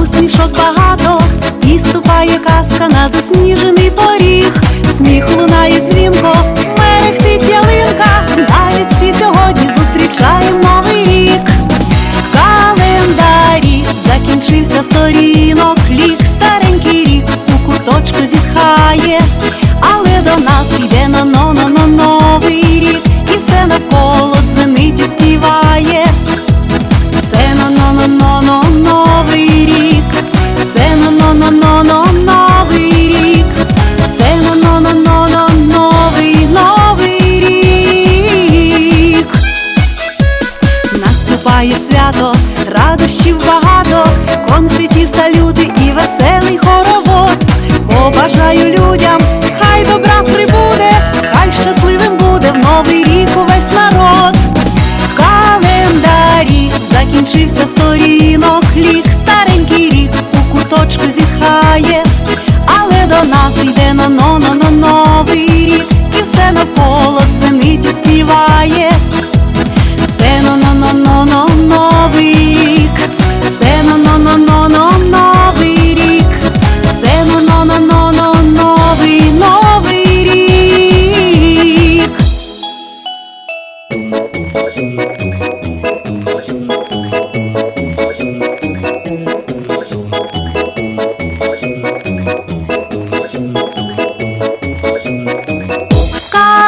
посмішок багато, і ступає казка на засніжений поріг. Сміх радощів багато, конфеті, салюти і веселий хоровод. Побажаю людям, хай добра прибуде, хай щасливим буде в новий рік увесь народ. В календарі закінчився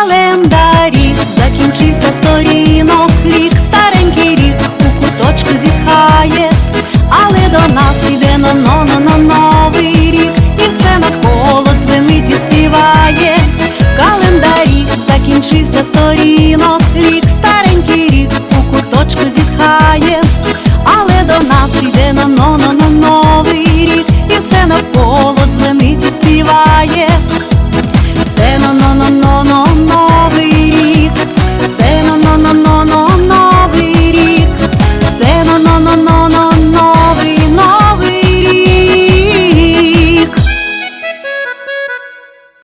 календарі. Закінчився сторінок лік, старенький рік у куточку зітхає, але до нас іде на но но но новий рік, і все навколо дзвенить і співає. Календарі закінчився сторінок